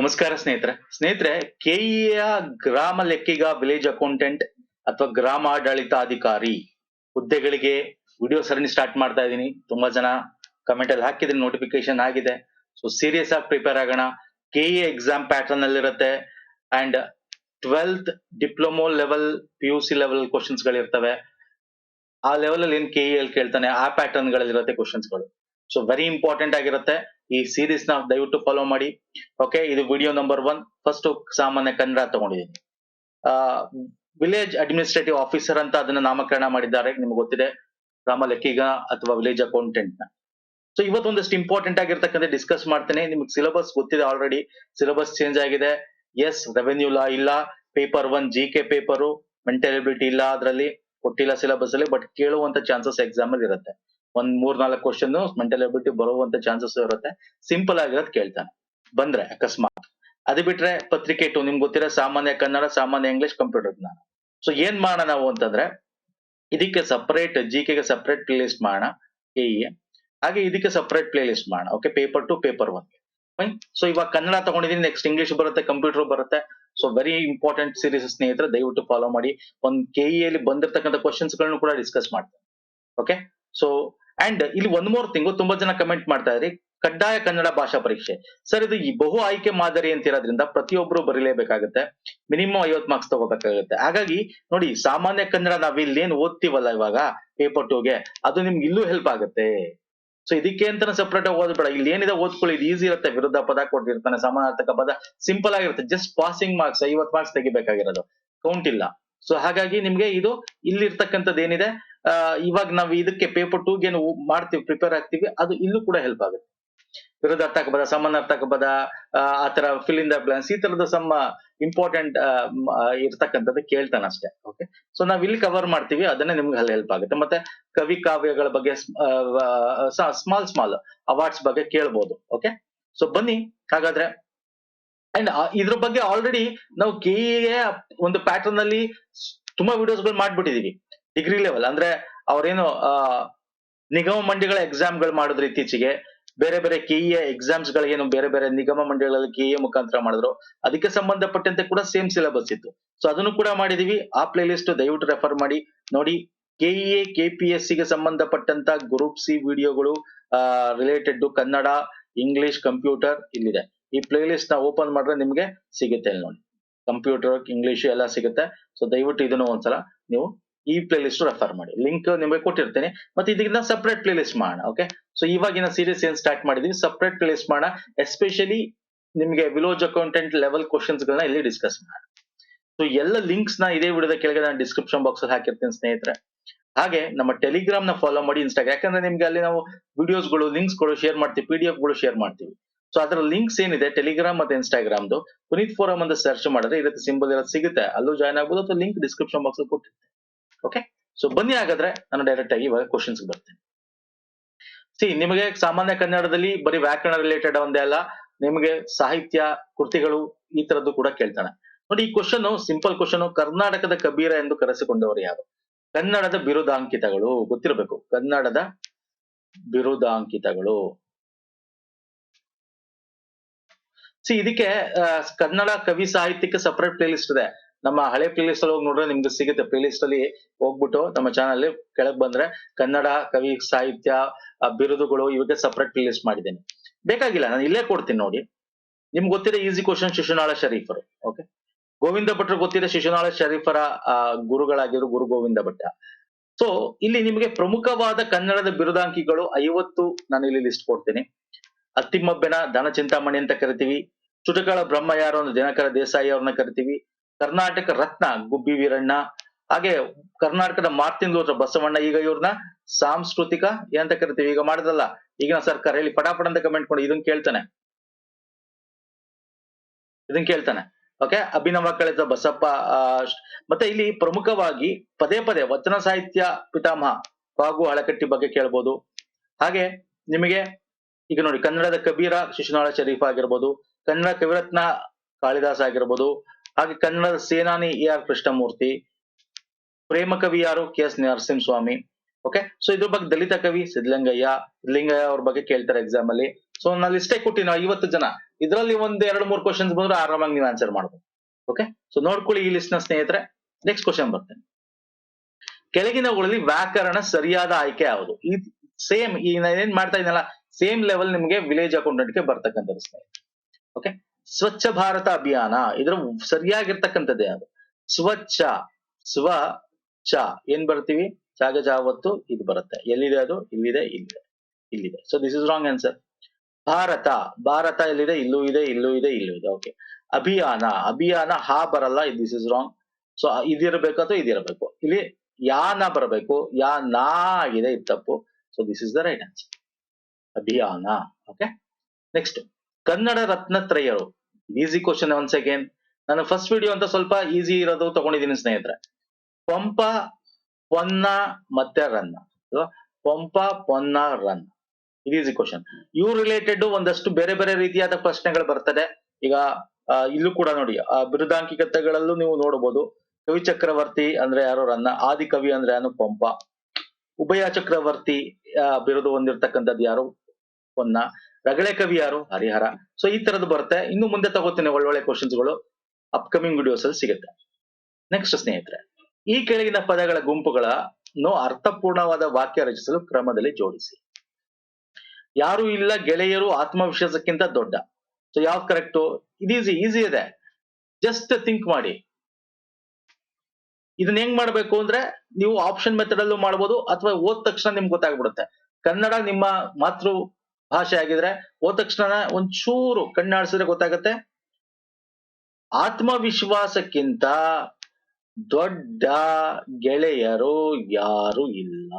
ನಮಸ್ಕಾರ ಸ್ನೇಹಿತರೆ. ಸ್ನೇಹಿತರೆ ಕೆಇಎ ಗ್ರಾಮ ಲೆಕ್ಕಿಗ ವಿಲೇಜ್ ಅಕೌಂಟೆಂಟ್ ಅಥವಾ ಗ್ರಾಮ ಆಡಳಿತಾಧಿಕಾರಿ ಹುದ್ದೆಗಳಿಗೆ ವಿಡಿಯೋ ಸರಣಿ ಸ್ಟಾರ್ಟ್ ಮಾಡ್ತಾ ಇದ್ದೀನಿ. ತುಂಬಾ ಜನ ಕಮೆಂಟ್ ಅಲ್ಲಿ ಹಾಕಿದ್ರೆ ನೋಟಿಫಿಕೇಶನ್ ಆಗಿದೆ. ಸೊ ಸೀರಿಯಸ್ ಆಗಿ ಪ್ರಿಪೇರ್ ಆಗೋಣ. ಕೆಇಎ ಎಕ್ಸಾಮ್ ಪ್ಯಾಟರ್ನ್ ಅಲ್ಲಿ ಇರುತ್ತೆ and twelfth diploma level P U C level questions ಗಳಿರ್ತವೆ ಆ ಲೆವೆಲ್ ಅಲ್ಲಿ ಏನ್ ಕೆಇ ಅಲ್ಲಿ ಕೇಳ್ತಾನೆ? ಆ ಪ್ಯಾಟರ್ನ್ಗಳಲ್ಲಿ ಕ್ವಶನ್ಸ್ಗಳು. ಸೊ ವೆರಿ ಇಂಪಾರ್ಟೆಂಟ್ ಆಗಿರುತ್ತೆ. ಈ ಸೀರೀಸ್ನ ದಯವಿಟ್ಟು ಫಾಲೋ ಮಾಡಿ. ಓಕೆ ಇದು ವಿಡಿಯೋ ನಂಬರ್ ಒನ್ ಫಸ್ಟ್ ಸಾಮಾನ್ಯ ಕನ್ನಡ ತಗೊಂಡಿದ್ದೀನಿ. ವಿಲೇಜ್ ಅಡ್ಮಿನಿಸ್ಟ್ರೇಟಿವ್ ಆಫೀಸರ್ ಅಂತ ಅದನ್ನ ನಾಮಕರಣ ಮಾಡಿದ್ದಾರೆ. ನಿಮ್ಗೆ ಗೊತ್ತಿದೆ. ಗ್ರಾಮ ಲೆಕ್ಕಿಗ ಅಥವಾ ವಿಲೇಜ್ ಅಕೌಂಟೆಂಟ್ನ. ಸೊ ಇವತ್ತೊಂದಷ್ಟು ಇಂಪಾರ್ಟೆಂಟ್ ಆಗಿರ್ತಕ್ಕಂಥ ಡಿಸ್ಕಸ್ ಮಾಡ್ತೇನೆ. ನಿಮ್ಗೆ ಸಿಲೆಬಸ್ ಗೊತ್ತಿದೆ ಆಲ್ರೆಡಿ ಸಿಲೆಬಸ್ ಚೇಂಜ್ ಆಗಿದೆ. ಎಸ್ ರೆವೆನ್ಯೂ ಲಾ ಇಲ್ಲ. Paper one G K paper mental ability ಇಲ್ಲ ಅದರಲ್ಲಿ. ಕೊಟ್ಟಿಲ್ಲ ಸಿಲೆಬಸ್ ಅಲ್ಲಿ ಬಟ್ ಕೇಳುವಂತ ಚಾನ್ಸಸ್ ಎಕ್ಸಾಮ್ ಅಲ್ಲಿ ಇರುತ್ತೆ. ಒಂದ್ ಮೂರ್ ನಾಲ್ಕು ಕ್ವಶನ್ ಮೆಂಟಲ್ ಎಬಿಲಿಟಿ ಬರುವಂತ ಚಾನ್ಸಸ್ ಇರುತ್ತೆ. ಸಿಂಪಲ್ ಆಗಿರೋದ್ ಕೇಳ್ತಾನೆ. ಬಂದ್ರೆ ಅಕಸ್ಮಾತ್. ಅದು ಬಿಟ್ರೆ ಪತ್ರಿಕೆ ಟು ನಿಮ್ಗೆ ಗೊತ್ತಿರೋ ಸಾಮಾನ್ಯ ಕನ್ನಡ, ಸಾಮಾನ್ಯ ಇಂಗ್ಲಿಷ್ ಕಂಪ್ಯೂಟರ್ ಜ್ಞಾನ. ಸೊ ಏನ್ ಮಾಡೋಣ ನಾವು ಅಂತಂದ್ರೆ, ಇದಕ್ಕೆ ಸಪರೇಟ್ ಜಿ ಕೆಗೆ ಸಪರೇಟ್ ಪ್ಲೇ ಲಿಸ್ಟ್ ಮಾಡೋಣ. ಎ ಹಾಗೆ ಇದಕ್ಕೆ ಸಪರೇಟ್ ಪ್ಲೇ ಲಿಸ್ಟ್ ಮಾಡೋಣ okay paper two paper one so ಇವಾಗ ಕನ್ನಡ ತಗೊಂಡಿದೀನಿ ನೆಕ್ಸ್ಟ್ ಇಂಗ್ಲಿಷ್ ಬರುತ್ತೆ ಕಂಪ್ಯೂಟರ್ ಬರುತ್ತೆ. ಸೊ ವೆರಿ ಇಂಪಾರ್ಟೆಂಟ್ ಸೀರೀಸ್ ಸ್ನೇಹಿತರೆ, ದಯವಿಟ್ಟು ಫಾಲೋ ಮಾಡಿ. ಒಂದು ಕೆಇ ಅಲ್ಲಿ ಬಂದಿರತಕ್ಕಂಥ ಕ್ವಶನ್ಸ್ಗಳನ್ನು ಕೂಡ ಡಿಸ್ಕಸ್ ಮಾಡ್ತೇನೆ. ಓಕೆ ಸೊ ಅಂಡ್ ಇಲ್ಲಿ ಒಂದ್ ಮೋರ್ ತಿಂಗಳು ತುಂಬಾ ಜನ ಕಮೆಂಟ್ ಮಾಡ್ತಾ ಇದ್ರಿ, ಕಡ್ಡಾಯ ಕನ್ನಡ ಭಾಷಾ ಪರೀಕ್ಷೆ. ಸರ್ ಇದು ಈ ಬಹು ಆಯ್ಕೆ ಮಾದರಿ ಅಂತ ಇರೋದ್ರಿಂದ ಪ್ರತಿಯೊಬ್ರು ಬರೀಲೇಬೇಕಾಗುತ್ತೆ ಮಿನಿಮಮ್ ಐವತ್ ಮಾರ್ಕ್ಸ್ ತಗೋಬೇಕಾಗುತ್ತೆ. ಹಾಗಾಗಿ ನೋಡಿ, ಸಾಮಾನ್ಯ ಕನ್ನಡ ನಾವ್ ಇಲ್ಲಿ ಏನ್ ಓದ್ತೀವಲ್ಲ ಇವಾಗ ಪೇಪರ್ ಟೂಗೆ ಅದು ನಿಮ್ಗೆ ಇಲ್ಲೂ ಹೆಲ್ಪ್ ಆಗುತ್ತೆ. ಸೊ ಇದಕ್ಕೆ ಅಂತ ಸೆಪರೇಟ್ ಆಗಿ ಓದ್ಬೇಡ. ಇಲ್ಲಿ ಏನಿದೆ ಓದ್ಕೊಳ್ಳಿ, ಇದು ಈಸಿ ಇರುತ್ತೆ, ವಿರುದ್ಧ ಪದ ಕೊಟ್ಟಿರ್ತಾನೆ, ಸಮಾನಾರ್ಥಕ ಪದ ಸಿಂಪಲ್ ಆಗಿರುತ್ತೆ. ಜಸ್ಟ್ ಪಾಸಿಂಗ್ ಮಾರ್ಕ್ಸ್ ಐವತ್ ಮಾರ್ಕ್ಸ್ ತೆಗಿಬೇಕಾಗಿರೋದು. ಕೌಂಟ್ ಇಲ್ಲ. ಸೊ ಹಾಗಾಗಿ ನಿಮ್ಗೆ ಇದು ಇಲ್ಲಿರ್ತಕ್ಕಂಥದ್ದು ಏನಿದೆ? ಇವಾಗ ನಾವು ಇದಕ್ಕೆ ಪೇಪರ್ ಟೂಗೆ ಏನು ಮಾಡ್ತೀವಿ ಪ್ರಿಪೇರ್ ಆಗ್ತೀವಿ ಅದು ಇಲ್ಲೂ ಕೂಡ ಹೆಲ್ಪ್ ಆಗುತ್ತೆ. ವಿರೋಧಾರ್ಥಕ ಪದ ಸಮಾನಾರ್ಥಕ ಪದ ಆ, ತರ ಫಿಲ್ ಇನ್ ದ ಬ್ಲಾನ್ಸ್ ಈ ತರದ ಸಮ ಇಂಪಾರ್ಟೆಂಟ್ ಇರ್ತಕ್ಕಂಥದ್ದು ಕೇಳ್ತಾನೆ ಅಷ್ಟೇ ಓಕೆ ಸೊ ನಾವ್ ಇಲ್ಲಿ ಕವರ್ ಮಾಡ್ತೀವಿ ಅದನ್ನೇ ನಿಮ್ಗೆ ಅಲ್ಲಿ ಹೆಲ್ಪ್ ಆಗುತ್ತೆ. ಮತ್ತೆ ಕವಿ ಕಾವ್ಯಗಳ ಬಗ್ಗೆ ಸ್ಮಾಲ್ ಸ್ಮಾಲ್ ಅವಾರ್ಡ್ಸ್ ಬಗ್ಗೆ ಕೇಳ್ಬೋದು ಓಕೆ ಸೊ ಬನ್ನಿ ಹಾಗಾದ್ರೆ ಅಂಡ್ ಇದ್ರ ಬಗ್ಗೆ ಆಲ್ರೆಡಿ ನಾವು ಕೆ ಒಂದು ಪ್ಯಾಟರ್ನ್ ಅಲ್ಲಿ ತುಂಬಾ ವಿಡಿಯೋಸ್ಗಳು ಮಾಡ್ಬಿಟ್ಟಿದೀವಿ. ಡಿಗ್ರಿ ಲೆವೆಲ್ ಅಂದ್ರೆ ಅವ್ರೇನು ನಿಗಮ ಮಂಡಿಗಳ ಎಕ್ಸಾಮ್ಗಳು ಮಾಡಿದ್ರು ಇತ್ತೀಚೆಗೆ. ಬೇರೆ ಬೇರೆ ಕೆಇಎ ಎಕ್ಸಾಮ್ಸ್ ಗಳಿಗೇನು ಬೇರೆ ಬೇರೆ ನಿಗಮ ಮಂಡಳಿಗಳಲ್ಲಿ ಕೆಇಎ ಮುಖಾಂತರ ಮಾಡಿದ್ರು. ಅದಕ್ಕೆ ಸಂಬಂಧಪಟ್ಟಂತೆ ಕೂಡ ಸೇಮ್ ಸಿಲೆಬಸ್ ಇತ್ತು. ಸೊ ಅದನ್ನು ಕೂಡ ಮಾಡಿದೀವಿ. ಆ ಪ್ಲೇ ಲಿಸ್ಟ್ ದಯವಿಟ್ಟು ರೆಫರ್ ಮಾಡಿ. ನೋಡಿ ಕೆಇಎ ಕೆಪಿಎಸ್ಗೆ ಸಂಬಂಧಪಟ್ಟಂತ ಗ್ರೂಪ್ ಸಿ ವಿಡಿಯೋಗಳು ರಿಲೇಟೆಡ್ ಕನ್ನಡ ಇಂಗ್ಲಿಷ್ ಕಂಪ್ಯೂಟರ್ ಇಲ್ಲಿದೆ. ಈ ಪ್ಲೇ ಲಿಸ್ಟ್ನ ಓಪನ್ ಮಾಡಿದ್ರೆ ನಿಮ್ಗೆ ಸಿಗುತ್ತೆ ಇಲ್ಲಿ ನೋಡಿ. ಕಂಪ್ಯೂಟರ್ ಇಂಗ್ಲಿಷ್ ಎಲ್ಲ ಸಿಗುತ್ತೆ. ಸೊ ದಯವಿಟ್ಟು ಇದನ್ನು ಒಂದ್ಸಲ ನೀವು ಈ ಪ್ಲೇ ಲಿಸ್ಟ್ ರೆಫರ್ ಮಾಡಿ. ಲಿಂಕ್ ನಿಮಗೆ ಕೊಟ್ಟಿರ್ತೇನೆ. ಮತ್ತೆ ಇದಕ್ಕಿಂತ ಸಪ್ರೇಟ್ ಪ್ಲೇ ಲಿಸ್ಟ್ ಮಾಡೋಣ ಓಕೆ ಸೊ ಇವಾಗಿನ ಸೀರೀಸ್ ಏನ್ ಸ್ಟಾರ್ಟ್ ಮಾಡಿದೀವಿ? ಸಪ್ರೇಟ್ ಪ್ಲೇ ಲಿಸ್ಟ್ ಮಾಡೋಣ. ಎಸ್ಪೆಷಲಿ ನಿಮಗೆ ವಿಲೋಜ್ ಅಕೌಂಟೆಂಟ್ ಲೆವೆಲ್ ಕ್ವಶನ್ಸ್ ಗಳನ್ನ ಇಲ್ಲಿ ಡಿಸ್ಕಸ್ ಮಾಡೋಣ. ಸೊ ಎಲ್ಲ ಲಿಂಕ್ಸ್ನ ಇದೇ ವಿಡಿಯೋದ ಕೆಳಗೆ ನಾನು ಡಿಸ್ಕ್ರಿಪ್ಷನ್ ಬಾಕ್ಸ್ ಅಲ್ಲಿ ಹಾಕಿರ್ತೀನಿ, ಸ್ನೇಹಿತರೆ. ಹಾಗೆ ನಮ್ಮ ಟೆಲಿಗ್ರಾಮ್ನ ಫಾಲೋ ಮಾಡಿ ಇನ್ಸ್ಟಾಗ್ರಾಮ್ ಯಾಕಂದ್ರೆ ನಿಮ್ಗೆ ಅಲ್ಲಿ ನಾವು ವಿಡಿಯೋಸ್ಗಳು ಲಿಂಕ್ಸ್ಗಳು ಶೇರ್ ಮಾಡ್ತೀವಿ ಪಿ ಡಿ ಎಫ್ಗಳು ಶೇರ್ ಮಾಡ್ತೀವಿ. ಸೊ ಅದರ ಲಿಂಕ್ಸ್ ಏನಿದೆ? ಟೆಲಿಗ್ರಾಮ್ ಮತ್ತೆ ಇನ್ಸ್ಟಾಗ್ರಾಮ್ದು ಪುನೀತ್ ಫೋರಂ ಅಂತ ಸರ್ಚ್ ಮಾಡಿದ್ರೆ ಈ ಸಿಂಬಲ್ ಇರೋದು ಸಿಗುತ್ತೆ. ಅಲ್ಲೂ ಜಾಯ್ನ್ ಆಗ್ಬೋದು ಅಥವಾ ಲಿಂಕ್ ಡಿಸ್ಕ್ರಿಪ್ಷನ್ ಬಾಕ್ಸ್ ಕೊಟ್ಟಿರ್ತೀನಿ. ಓಕೆ ಸೊ ಬನ್ನಿ ಹಾಗಾದ್ರೆ ನಾನು ಡೈರೆಕ್ಟ್ ಆಗಿ ಇವಾಗ ಕ್ವಶನ್ಸ್ ಬರ್ತೇನೆ. ಸಿ ನಿಮಗೆ ಸಾಮಾನ್ಯ ಕನ್ನಡದಲ್ಲಿ ಬರೀ ವ್ಯಾಕರಣ ರಿಲೇಟೆಡ್ ಒಂದೇ ಅಲ್ಲ, ನಿಮಗೆ ಸಾಹಿತ್ಯ, ಕೃತಿಗಳು ಈ ತರದ್ದು ಕೂಡ ಕೇಳ್ತಾನೆ. ನೋಡಿ, ಈ ಕ್ವಶನ್ ಸಿಂಪಲ್ ಕ್ವಶನ್ ಕರ್ನಾಟಕದ ಕಬೀರ ಎಂದು ಕರೆಸಿಕೊಂಡವರು ಯಾರು? ಕನ್ನಡದ ಬಿರುದಾಂಕಿತಗಳು, ಗೊತ್ತಿರಬೇಕು. ಕನ್ನಡದ ಬಿರುದಾಂಕಿತಗಳು. ಸಿ ಇದಕ್ಕೆ ಕನ್ನಡ ಕವಿ ಸಾಹಿತ್ಯಕ್ಕೆ ಸಪರೇಟ್ ಪ್ಲೇಲಿಸ್ಟ್ ಇದೆ. ನಮ್ಮ ಹಳೆ ಪ್ಲೇ ಲಿಸ್ಟ್ ಅಲ್ಲಿ ಹೋಗಿ ನೋಡ್ರೆ ನಿಮ್ಗೆ ಸಿಗುತ್ತೆ. ಪ್ಲೇ ಲಿಸ್ಟ್ ಅಲ್ಲಿ ಹೋಗ್ಬಿಟ್ಟು ನಮ್ಮ ಚಾನಲ್ ಕೆಳಗ್ ಬಂದ್ರೆ ಕನ್ನಡ, ಕವಿ, ಸಾಹಿತ್ಯ ಬಿರುದುಗಳು ಇವಕ್ಕೆ ಸಪ್ರೇಟ್ ಪ್ಲೇ ಲಿಸ್ಟ್ ಮಾಡಿದ್ದೇನೆ. ಬೇಕಾಗಿಲ್ಲ, ನಾನು ಇಲ್ಲೇ ಕೊಡ್ತೀನಿ ನೋಡಿ. ನಿಮ್ಗೆ ಗೊತ್ತಿದೆ ಈಸಿ ಕ್ವಶನ್ ಶಿಶುನಾಳ ಶರೀಫರು ಓಕೆ ಗೋವಿಂದ ಭಟ್ರು ಗೊತ್ತಿದೆ ಶಿಶುನಾಳ ಶರೀಫರ ಗುರುಗಳಾಗಿರು ಗುರು ಗೋವಿಂದ ಭಟ್ಟ. ಸೊ ಇಲ್ಲಿ ನಿಮಗೆ ಪ್ರಮುಖವಾದ ಕನ್ನಡದ ಬಿರುದಾಂಕಿಗಳು ಐವತ್ತು ನಾನು ಇಲ್ಲಿ ಲಿಸ್ಟ್ ಕೊಡ್ತೀನಿ. ಅತ್ತಿಮಬ್ಬೆನ ದನ ಚಿಂತಾಮಣಿ ಅಂತ ಕರಿತೀವಿ. ಚುಟಕಳ ಬ್ರಹ್ಮ ಯಾರು ಅಂದ್ರೆ ದಿನಕರ ದೇಸಾಯಿ ಅವ್ರನ್ನ ಕರಿತೀವಿ. ಕರ್ನಾಟಕ ರತ್ನ ಗುಬ್ಬಿ ವೀರಣ್ಣ, ಹಾಗೆ ಕರ್ನಾಟಕದ ಲೂಥರ್ ಬಸವಣ್ಣ, ಈಗ ಇವ್ರನ್ನ ಸಾಂಸ್ಕೃತಿಕ ಏನಂತ ಕರಿತೀವಿ, ಈಗ ಮಾಡಿದ್ರಲ್ಲ, ಈಗಿನ ಸರ್ಕಾರ, ಹೇಳಿ ಪಟಾಪಟ ಅಂತ ಕಮೆಂಟ್ ಕೊಡಿ ಇದನ್ನ ಕೇಳ್ತಾನೆ. ಇದನ್ನ ಕೇಳ್ತಾನೆ. ಓಕೆ ಅಭಿನವ ಕಳೆದ ಬಸಪ್ಪ ಮತ್ತೆ ಇಲ್ಲಿ ಪ್ರಮುಖವಾಗಿ ಪದೇ ಪದೇ ವಚನ ಸಾಹಿತ್ಯ ಪಿತಾಮಹ ಬಾಗು ಹಳಕಟ್ಟಿ ಬಗ್ಗೆ ಕೇಳ್ಬೋದು. ಹಾಗೆ ನಿಮಗೆ, ಈಗ ನೋಡಿ ಕನ್ನಡದ ಕಬೀರ ಶಿಶುನಾಳ ಶರೀಫ್ ಆಗಿರ್ಬೋದು, ಕನ್ನಡ ಕವಿರತ್ನ ಕಾಳಿದಾಸ್ ಆಗಿರ್ಬೋದು ಹಾಗೆ ಕನ್ನಡದ ಸೇನಾನಿ ಎ ಆರ್ ಕೃಷ್ಣಮೂರ್ತಿ, ಪ್ರೇಮ ಕವಿ ಯಾರು K S Narasimhaswamy. Okay so ಇದ್ರ ಬಗ್ಗೆ ದಲಿತ ಕವಿ ಸಿದ್ಧಲಿಂಗಯ್ಯ ಸಿದ್ಧಲಿಂಗಯ್ಯ ಅವ್ರ ಬಗ್ಗೆ ಕೇಳ್ತಾರೆ ಎಕ್ಸಾಮ್ ಅಲ್ಲಿ. ಸೊ ನಾನು ಲಿಸ್ಟೇ ಕೊಟ್ಟಿನ ಐವತ್ತು ಜನ. ಇದರಲ್ಲಿ ಒಂದ್ ಎರಡು ಮೂರು ಕ್ವಶನ್ಸ್ ಬಂದ್ರೆ ಆರಾಮಾಗಿ ನೀವು ಆನ್ಸರ್ ಮಾಡ್ಬೋದು. ಓಕೆ ಸೊ ನೋಡ್ಕೊಳ್ಳಿ ಈ ಲಿಸ್ಟ್ನ ಸ್ನೇಹಿತರೆ. ನೆಕ್ಸ್ಟ್ ಕ್ವಶನ್ ಬರ್ತೇನೆ. ಕೆಳಗಿನವುಗಳಲ್ಲಿ ವ್ಯಾಕರಣ ಸರಿಯಾದ ಆಯ್ಕೆ ಯಾವುದು? ಈ ಸೇಮ್ ಈ ಏನ್ ಮಾಡ್ತಾ ಇದ್ದೀನಲ್ಲ ಸೇಮ್ ಲೆವೆಲ್ ನಿಮಗೆ ವಿಲೇಜ್ ಅಕೌಂಟೆಂಟ್ಗೆ ಬರ್ತಕ್ಕಂಥದ್ದು ಸ್ನೇಹಿತರೆ. ಓಕೆ ಸ್ವಚ್ಛ ಭಾರತ ಅಭಿಯಾನ, ಇದ್ರ ಸರಿಯಾಗಿರ್ತಕ್ಕಂಥದ್ದೇ ಅದು. ಸ್ವಚ್ಛ ಸ್ವ ಚ ಏನ್ ಬರ್ತೀವಿ? ಜಾಗ ಜಾವತ್ತು ಇದು ಬರುತ್ತೆ. ಎಲ್ಲಿದೆ ಅದು? ಇಲ್ಲಿದೆ ಇಲ್ಲಿದೆ ಇಲ್ಲಿದೆ. So this is wrong answer Bharata Bharata ಎಲ್ಲಿದೆ? ಇಲ್ಲೂ ಇದೆ ಇಲ್ಲೂ ಇದೆ ಇಲ್ಲೂ ಇದೆ. ಓಕೆ ಅಭಿಯಾನ ಅಭಿಯಾನ ಹಾ ಬರಲ್ಲ ದಿಸ್ ಇಸ್ ರಾಂಗ್ ಸೊ ಇದಿರಬೇಕು ಅಥವಾ ಇದಿರಬೇಕು? ಇಲ್ಲಿ ಯಾನ ಬರಬೇಕು, ಯಾ ನಾ ಆಗಿದೆ, ಇದು ತಪ್ಪು. So this is the right answer ಅಭಿಯಾನ. ಓಕೆ ನೆಕ್ಸ್ಟ್ ಕನ್ನಡ ರತ್ನತ್ರಯರು. ಈಸಿ ಕ್ವಶನ್ ಒನ್ಸ್ ಅಗೇನ್ ನಾನು ಫಸ್ಟ್ ವಿಡಿಯೋ ಅಂತ ಸ್ವಲ್ಪ ಈಸಿ ಇರೋದು ತಗೊಂಡಿದ್ದೀನಿ ಸ್ನೇಹಿತರೆ. ಪಂಪ, ಪೊನ್ನ, ಮತ್ತೆ ರನ್ನ? ಪಂಪ, ಪೊನ್ನ ರನ್ ಇದು ಈಸಿ ಕ್ವಶನ್ ಇವ್ರ ರಿಲೇಟೆಡ್ ಒಂದಷ್ಟು ಬೇರೆ ಬೇರೆ ರೀತಿಯಾದ ಪ್ರಶ್ನೆಗಳು ಬರ್ತದೆ. ಈಗ ಇಲ್ಲೂ ಕೂಡ ನೋಡಿ, ಆ ಬಿರುದಾಂಕಿಕತೆಗಳಲ್ಲೂ ನೀವು ನೋಡಬಹುದು. ಕವಿ ಚಕ್ರವರ್ತಿ ಅಂದ್ರೆ ಯಾರು ರನ್ನ, ಆದಿ ಕವಿ ಅಂದ್ರೆ ಯಾರು ಪಂಪ. ಉಭಯ ಚಕ್ರವರ್ತಿ ಬಿರುದು ಹೊಂದಿರತಕ್ಕಂಥದ್ದು ಯಾರು? ಪೊನ್ನ. ರಗಳೆ ಕವಿ ಯಾರು? ಹರಿಹರ. ಸೊ ಈ ತರದ್ದು ಬರುತ್ತೆ. ಇನ್ನು ಮುಂದೆ ತಗೋತೇನೆ ಒಳ್ಳೊಳ್ಳೆ ಕ್ವಶನ್ಸ್ಗಳು. ಅಪ್ಕಮಿಂಗ್ ವಿಡಿಯೋಸ್ ಅಲ್ಲಿ ಸಿಗುತ್ತೆ. ನೆಕ್ಸ್ಟ್ ಸ್ನೇಹಿತರೆ, ಈ ಕೆಳಗಿನ ಪದಗಳ ಗುಂಪುಗಳನ್ನು ಅರ್ಥಪೂರ್ಣವಾದ ವಾಕ್ಯ ರಚಿಸಲು ಕ್ರಮದಲ್ಲಿ ಜೋಡಿಸಿ. ಯಾರು ಇಲ್ಲ ಗೆಳೆಯರು ಆತ್ಮವಿಶ್ವಾಸಕ್ಕಿಂತ ದೊಡ್ಡ. ಸೊ ಯಾವ್ದು ಕರೆಕ್ಟು ಇದು ಈಸಿ ಈಸಿ ಇದೆ. ಜಸ್ಟ್ ಥಿಂಕ್ ಮಾಡಿ. ಇದನ್ನ ಹೆಂಗ್ ಮಾಡ್ಬೇಕು ಅಂದ್ರೆ, ನೀವು ಆಪ್ಷನ್ ಮೆಥಡ್ ಅಲ್ಲೂ ಮಾಡ್ಬೋದು, ಅಥವಾ ಓದ್ ತಕ್ಷಣ ನಿಮ್ಗೆ ಗೊತ್ತಾಗ್ಬಿಡುತ್ತೆ. ಕನ್ನಡ ನಿಮ್ಮ ಮಾತೃ ಭಾಷೆ ಆಗಿದ್ರೆ ಹೋದ ತಕ್ಷಣ ಒಂಚೂರು ಕಣ್ಣಾಡಿಸಿದ್ರೆ ಗೊತ್ತಾಗತ್ತೆ. ಆತ್ಮವಿಶ್ವಾಸಕ್ಕಿಂತ ದೊಡ್ಡ ಗೆಳೆಯರು ಯಾರು ಇಲ್ಲ.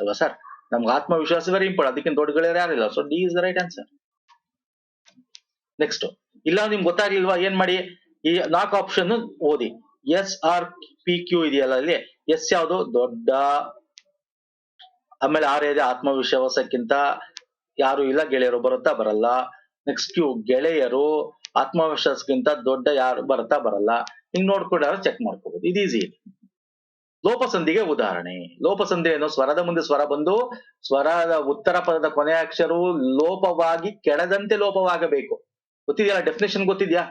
ಅಲ್ವಾ ಸರ್? ನಮ್ಗೆ ಆತ್ಮವಿಶ್ವಾಸ ವೆರಿ ಇಂಪಾರ್ಟೆಂಟ್ ಅದಕ್ಕಿಂತ ದೊಡ್ಡ ಗೆಳೆಯರು ಯಾರಿಲ್ಲ so this is the right answer next ಇಲ್ಲ, ನಿಮ್ಗೆ ಗೊತ್ತಾಗ್ಲಿಲ್ವಾ? ಏನ್ ಮಾಡಿ? ಈ ನಾಲ್ಕು ಆಪ್ಷನ್ ಓದಿ. ಎಸ್ ಆರ್ ಪಿ ಕ್ಯೂ ಇದೆಯಲ್ಲ ಅಲ್ಲಿ? ಎಸ್ ಯಾವುದು? ದೊಡ್ಡ ಆಮೇಲೆ ಆರ್ ಏರಿಯಾ ಆತ್ಮವಿಶ್ವಾಸಕ್ಕಿಂತ ಯಾರು ಇಲ್ಲ ಗೆಳೆಯರು ಬರುತ್ತಾ ಬರಲ್ಲ. ನೆಕ್ಸ್ಟ್ ಕ್ಯೂ ಗೆಳೆಯರು ಆತ್ಮವಿಶ್ವಾಸಕ್ಕಿಂತ ದೊಡ್ಡ ಯಾರು ಬರ್ತಾ ಬರಲ್ಲ. ಹಿಂಗ್ ನೋಡ್ಕೊಂಡಾರ ಚೆಕ್ ಮಾಡ್ಕೋಬಹುದು ಇದು ಈಸಿ ಲೋಪಸಂಧಿಗೆ ಉದಾಹರಣೆ. ಲೋಪಸಂಧಿ ಏನು? ಸ್ವರದ ಮುಂದೆ ಸ್ವರ ಬಂದು ಸ್ವರದ ಉತ್ತರ ಪದದ ಕೊನೆಯ ಅಕ್ಷರವು ಲೋಪವಾಗಿ ಕೆಳದಂತೆ ಲೋಪವಾಗಬೇಕು. ಗೊತ್ತಿದ್ಯಾ? ಡೆಫಿನೇಷನ್ ಗೊತ್ತಿದ್ಯಾ?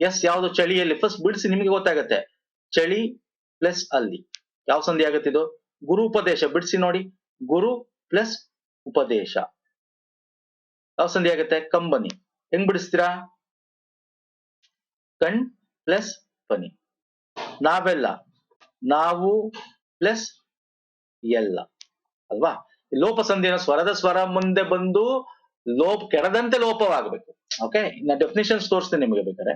ಎಸ್ ಯಾವ್ದು? ಚಳಿಯಲ್ಲಿ. ಫಸ್ಟ್ ಬಿಡಿಸಿ ನಿಮಗೆ ಗೊತ್ತಾಗತ್ತೆ. ಚಳಿ ಪ್ಲಸ್ ಅಲ್ಲಿ. ಯಾವ ಸಂಧಿ ಆಗುತ್ತೆ ಇದು? ಗುರು ಉಪದೇಶ ಬಿಡಿಸಿ ನೋಡಿ. ಗುರು ಪ್ಲಸ್ ಉಪದೇಶ. ಯಾವ ಸಂಧಿ ಆಗತ್ತೆ? ಕಂಬನಿ. ಹೆಂಗ್ ಬಿಡಿಸ್ತೀರಾ? ಕಣ್ ಪ್ಲಸ್ ಪನಿ ನಾವೆಲ್ಲ, ನಾವು ಪ್ಲಸ್ ಎಲ್ಲ. ಅಲ್ವಾ? ಲೋಪ ಸಂಧಿಯ ಸ್ವರದ ಸ್ವರ ಮುಂದೆ ಬಂದು ಲೋಪ ಕೆಡದಂತೆ ಲೋಪವಾಗಬೇಕು. ಓಕೆ ನಾ ಡೆಫಿನೇಷನ್ಸ್ ತೋರಿಸ್ತೀನಿ ನಿಮಗೆ ಬೇಕಾದ್ರೆ.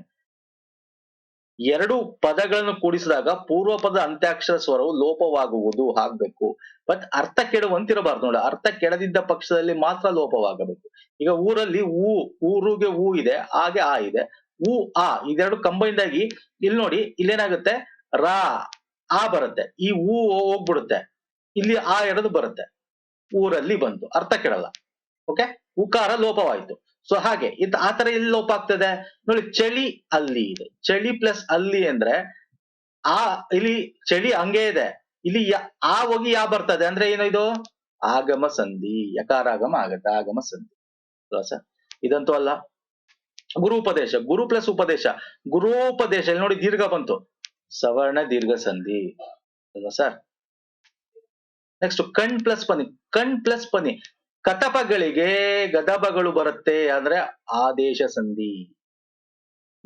ಎರಡು ಪದಗಳನ್ನು ಕೂಡಿಸಿದಾಗ ಪೂರ್ವ ಪದ ಅಂತ್ಯಾಕ್ಷರ ಸ್ವರವು ಲೋಪವಾಗುವುದು ಆಗ್ಬೇಕು. ಬಟ್ ಅರ್ಥ ಕೆಡುವಂತಿರಬಾರ್ದು ನೋಡಿ. ಅರ್ಥ ಕೆಡದಿದ್ದ ಪಕ್ಷದಲ್ಲಿ ಮಾತ್ರ ಲೋಪವಾಗಬೇಕು. ಈಗ ಊರಲ್ಲಿ ಊ, ಊರುಗೆ ಊ ಇದೆ ಹಾಗೆ ಆ ಇದೆ. ಊ, ಆ ಇದೆರಡು ಕಂಬೈನ್ ಆಗಿ ಇಲ್ಲಿ ನೋಡಿ, ಇಲ್ಲೇನಾಗುತ್ತೆ? ರಾ, ಆ ಬರುತ್ತೆ. ಈ ಊ ಹೋಗ್ಬಿಡುತ್ತೆ. ಇಲ್ಲಿ ಆ ಎರಡು ಬರುತ್ತೆ. ಊರಲ್ಲಿ ಬಂತು ಅರ್ಥ ಕೆಡಲ್ಲ. ಓಕೆ ಉಕಾರ ಲೋಪವಾಯ್ತು. ಸೊ ಹಾಗೆ, ಇದು ಆ ತರ ಎಲ್ಲಿ ಲೋಪ ಆಗ್ತದೆ? ನೋಡಿ, ಚಳಿ ಅಲ್ಲಿ ಇದೆ. ಚಳಿ ಪ್ಲಸ್ ಅಲ್ಲಿ ಅಂದ್ರೆ, ಆ, ಇಲ್ಲಿ ಚಳಿ ಹಂಗೆ ಇದೆ. ಇಲ್ಲಿ ಆ ಹೋಗಿ ಯಾ ಬರ್ತದೆ? ಅಂದ್ರೆ ಏನು ಇದು? ಆಗಮ ಸಂಧಿ, ಯಕಾರಾಗಮ ಆಗತ್ತೆ ಆಗಮ ಸಂಧಿ. ಇದಂತೂ ಅಲ್ಲ. ಗುರು ಉಪದೇಶ, ಗುರು ಪ್ಲಸ್ ಉಪದೇಶ. ಗುರುಪದೇಶ, ಇಲ್ಲಿ ನೋಡಿ ದೀರ್ಘ ಬಂತು. ಸವರ್ಣ ದೀರ್ಘ ಸಂಧಿ. ಅಲ್ವಾ ಸರ್ ನೆಕ್ಸ್ಟ್ ಕಣ್ ಪ್ಲಸ್ ಪನಿ. ಕಣ್ ಪ್ಲಸ್ ಪನಿ. ಕತಪಗಳಿಗೆ ಗದಬಗಳು ಬರುತ್ತೆ ಅಂದ್ರೆ ಆದೇಶ ಸಂಧಿ.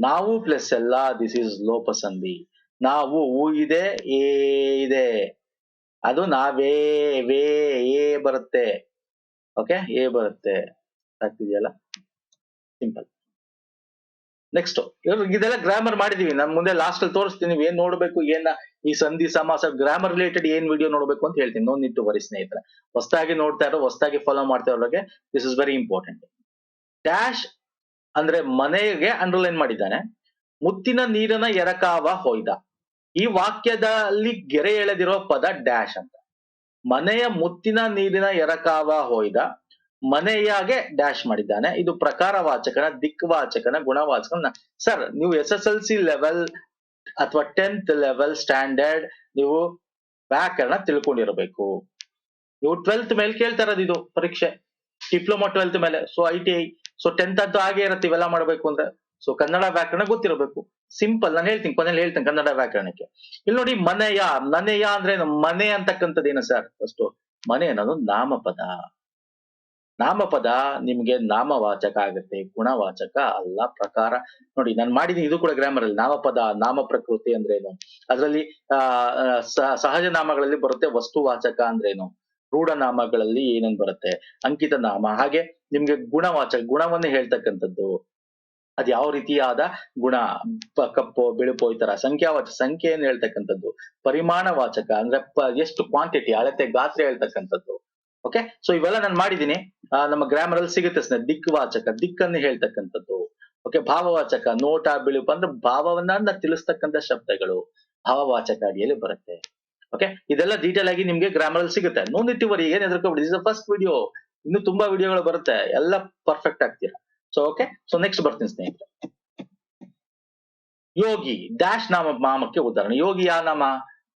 ನಾವು ಪ್ಲಸ್ ಎಲ್ಲ ದಿಸ್ ಇಸ್ ಲೋಪ ಸಂಧಿ. ನಾವು ಊ ಇದೆ ಏ ಇದೆ. ಅದು ನಾವೇ, ವೇ ಏ ಬರುತ್ತೆ. ಓಕೆ ಏ ಬರುತ್ತೆ. ಆಗ್ತಿದೆಯಲ್ಲ? ಸಿಂಪಲ್ ನೆಕ್ಸ್ಟ್ ಇದೆಲ್ಲ ಗ್ರಾಮರ್ ಮಾಡಿದೀವಿ. ನಾನು ಮುಂದೆ ಲಾಸ್ಟ್ ಅಲ್ಲಿ ತೋರಿಸ್ತೀನಿ. ಏನ್ ನೋಡ್ಬೇಕು, ಏನ ಈ ಸಂಧಿ ಸಮಾಸ ಗ್ರಾಮರ್ ರಿಲೇಟೆಡ್ ಏನ್ ವಿಡಿಯೋ ನೋಡ್ಬೇಕು ಅಂತ ಹೇಳ್ತೀನಿ. ನೋ ನಿಟ್ಟು ವರಿ ಸ್ನೇಹಿತರೆ. ಹೊಸದಾಗಿ ನೋಡ್ತಾ ಇರೋ, ಹೊಸದಾಗಿ ಫಾಲೋ ಮಾಡ್ತಾ ಇರೋರಿಗೆ this is very important dash ಅಂದ್ರೆ ಮನೆಗೆ ಅಂಡರ್ಲೈನ್ ಮಾಡಿದ್ದಾನೆ. ಮುತ್ತಿನ ನೀರನ ಎರಕಾವ ಹೊಯ್ದ. ಈ ವಾಕ್ಯದಲ್ಲಿ ಗೆರೆ ಎಳೆದಿರೋ ಪದ ಡ್ಯಾಶ್ ಅಂತ. ಮನೆಯ ಮುತ್ತಿನ ನೀರಿನ ಎರಕಾವ ಹೊಯ್ದ. ಮನೆಯಾಗೆ ಡ್ಯಾಶ್ ಮಾಡಿದ್ದಾನೆ. ಇದು ಪ್ರಕಾರವಾಚಕನ ದಿಕ್ವಾಚಕನ, ಗುಣವಾಚಕನ. ಸರ್ ನೀವು S S L C level ಅಥವಾ ಟೆಂತ್ ಲೆವೆಲ್ ಸ್ಟ್ಯಾಂಡರ್ಡ್ ನೀವು ವ್ಯಾಕರಣ ತಿಳ್ಕೊಂಡಿರಬೇಕು. ನೀವು ಟ್ವೆಲ್ತ್ ಮೇಲೆ ಕೇಳ್ತಾ ಇರೋದು ಇದು ಪರೀಕ್ಷೆ. ಡಿಪ್ಲೊಮಾ ಟ್ವೆಲ್ತ್ ಮೇಲೆ. So I T I so tenth ಅಂತೂ ಹಾಗೆ ಇರುತ್ತೆ, ಇವೆಲ್ಲ ಮಾಡಬೇಕು ಅಂದ್ರೆ. ಸೊ ಕನ್ನಡ ವ್ಯಾಕರಣ ಗೊತ್ತಿರಬೇಕು. ಸಿಂಪಲ್ ನಾನು ಹೇಳ್ತೀನಿ, ಕೊನೆಯಲ್ಲಿ ಹೇಳ್ತೀನಿ ಕನ್ನಡ ವ್ಯಾಕರಣಕ್ಕೆ. ಇಲ್ಲಿ ನೋಡಿ, ಮನೆಯ ಮನೆಯ ಅಂದ್ರೆ? ಮನೆ ಅಂತಕ್ಕಂಥದ್ದು ಏನು ಸರ್? ಫಸ್ಟ್ ಮನೆ ಅನ್ನೋದು ನಾಮಪದ. ನಾಮಪದ ನಿಮ್ಗೆ ನಾಮವಾಚಕ ಆಗುತ್ತೆ, ಗುಣವಾಚಕ ಅಲ್ಲ ಪ್ರಕಾರ. ನೋಡಿ, ನಾನು ಮಾಡಿದೀನಿ ಇದು ಕೂಡ ಗ್ರಾಮರ್ ಅಲ್ಲಿ, ನಾಮಪದ, ನಾಮ ಪ್ರಕೃತಿ ಅಂದ್ರೇನು? ಅದರಲ್ಲಿ, ಆ ಸಹಜ ನಾಮಗಳಲ್ಲಿ ಬರುತ್ತೆ, ವಸ್ತುವಾಚಕ ಅಂದ್ರೇನು? ರೂಢ ನಾಮಗಳಲ್ಲಿ ಏನೇನ್ ಬರುತ್ತೆ? ಅಂಕಿತ ನಾಮ, ಹಾಗೆ ನಿಮ್ಗೆ ಗುಣವಾಚಕ, ಗುಣವನ್ನು ಹೇಳ್ತಕ್ಕಂಥದ್ದು. ಅದ್ ಯಾವ ರೀತಿಯಾದ ಗುಣ? ಕಪ್ಪು, ಬಿಳುಪು, ಈ ತರ ಸಂಖ್ಯಾವಾಚಕ ಸಂಖ್ಯೆಯನ್ನು ಹೇಳ್ತಕ್ಕಂಥದ್ದು. ಪರಿಮಾಣವಾಚಕ ಅಂದ್ರೆ ಎಷ್ಟು ಕ್ವಾಂಟಿಟಿ ಅಳತೆ, ಗಾತ್ರ ಹೇಳ್ತಕ್ಕಂಥದ್ದು. ಓಕೆ ಸೊ ಇವೆಲ್ಲ ನಾನು ಮಾಡಿದ್ದೀನಿ ನಮ್ಮ ಗ್ರಾಮರ್ ಅಲ್ಲಿ ಸಿಗುತ್ತೆ ಸ್ನೇಹ. ದಿಕ್ವಾಚಕ, ದಿಕ್ಕನ್ನು ಹೇಳ್ತಕ್ಕಂಥದ್ದು. ಓಕೆ ಭಾವವಾಚಕ, ನೋಟ, ಬಿಳುಪು ಅಂದ್ರೆ ಭಾವವನ್ನ ತಿಳಿಸ್ತಕ್ಕಂಥ ಶಬ್ದಗಳು. ಭಾವವಾಚಕ ಅಡಿಯಲ್ಲಿ ಬರುತ್ತೆ. ಓಕೆ ಇದೆಲ್ಲ ಡೀಟೇಲ್ ಆಗಿ ನಿಮ್ಗೆ ಗ್ರಾಮರ್ ಅಲ್ಲಿ ಸಿಗುತ್ತೆ. ನೋಡಿಟ್ಟಿವರಿ ಏನ್ ಹೆದರ್ಕೊಬಿಡಿ. ಇಸ್ ಫಸ್ಟ್ ವಿಡಿಯೋ ಇನ್ನು ತುಂಬಾ ವಿಡಿಯೋಗಳು ಬರುತ್ತೆ. ಎಲ್ಲ ಪರ್ಫೆಕ್ಟ್ ಆಗ್ತೀರಾ? ಸೊ ಓಕೆ ಸೊ ನೆಕ್ಸ್ಟ್ ಬರ್ತೀನಿ ಸ್ನೇಹಿತರೆ ಯೋಗಿ, ಡ್ಯಾಶ್ ನಾಮ ನಾಮಕ್ಕೆ ಉದಾಹರಣೆ. ಯೋಗಿ ಯಾ ನಾಮ?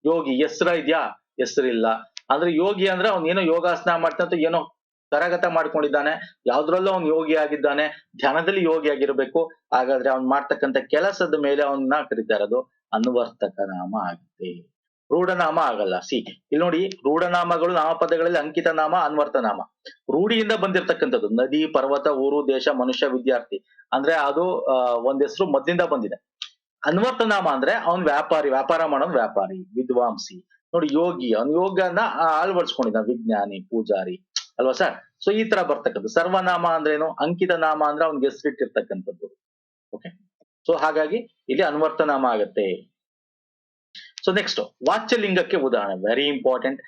ಯೋಗಿ, ಹೆಸರ ಇದ್ಯಾ? ಹೆಸರಿಲ್ಲ. ಅಂದ್ರೆ ಯೋಗಿ ಅಂದ್ರೆ ಅವನೇನೋ ಯೋಗಾಸನ ಮಾಡ್ತಂತ ಏನೋ ಕರಗತ ಮಾಡ್ಕೊಂಡಿದ್ದಾನೆ. ಯಾವ್ದ್ರಲ್ಲೂ ಅವ್ನು ಯೋಗಿ ಆಗಿದ್ದಾನೆ. ಧ್ಯಾನದಲ್ಲಿ ಯೋಗಿ ಆಗಿರ್ಬೇಕು. ಹಾಗಾದ್ರೆ ಅವ್ನ್ ಮಾಡ್ತಕ್ಕಂಥ ಕೆಲಸದ ಮೇಲೆ ಅವನ್ನ ಕರಿತಾ ಇರೋದು ಅನ್ವರ್ತಕ ನಾಮ ಆಗುತ್ತೆ. ರೂಢನಾಮ ಆಗಲ್ಲ. ಸಿ, ಇಲ್ಲಿ ನೋಡಿ ರೂಢನಾಮಗಳು ನಾಮಪದಗಳಲ್ಲಿ ಅಂಕಿತ ನಾಮ, ಅನ್ವರ್ತ ನಾಮ. ರೂಢಿಯಿಂದ ಬಂದಿರತಕ್ಕಂಥದ್ದು ನದಿ, ಪರ್ವತ, ಊರು, ದೇಶ, ಮನುಷ್ಯ, ವಿದ್ಯಾರ್ಥಿ. ಅಂದ್ರೆ ಅದು ಒಂದ್ ಹೆಸರು ಮೊದ್ಲಿಂದ ಬಂದಿದೆ. ಅನ್ವರ್ತ ನಾಮ ಅಂದ್ರೆ ಅವ್ನ್ ವ್ಯಾಪಾರಿ, ವ್ಯಾಪಾರ ಮಾಡೋನ್ ವ್ಯಾಪಾರಿ, ವಿದ್ವಾಂಸಿ. ನೋಡಿ ಯೋಗಿ, ಅವನು ಯೋಗನ ಅಳವಡಿಸ್ಕೊಂಡಿದ್ದಾನೆ, ವಿಜ್ಞಾನಿ, ಪೂಜಾರಿ, ಅಲ್ವಾ ಸರ್ ಸೊ ಈ ತರ ಬರ್ತಕ್ಕಂಥದ್ದು. ಸರ್ವನಾಮ ಅಂದ್ರೇನು ಅಂಕಿತ ನಾಮ ಅಂದ್ರೆ ಅವ್ನಿಗೆ ಹೆಸರಿಟ್ಟಿರ್ತಕ್ಕಂಥದ್ದು. ಓಕೆ ಸೊ ಹಾಗಾಗಿ ಇಲ್ಲಿ ಅನ್ವರ್ತನಾಮ ಆಗತ್ತೆ. ಸೊ ನೆಕ್ಸ್ಟ್ ವಾಚ್ಯಲಿಂಗಕ್ಕೆ ಉದಾಹರಣೆ. Very important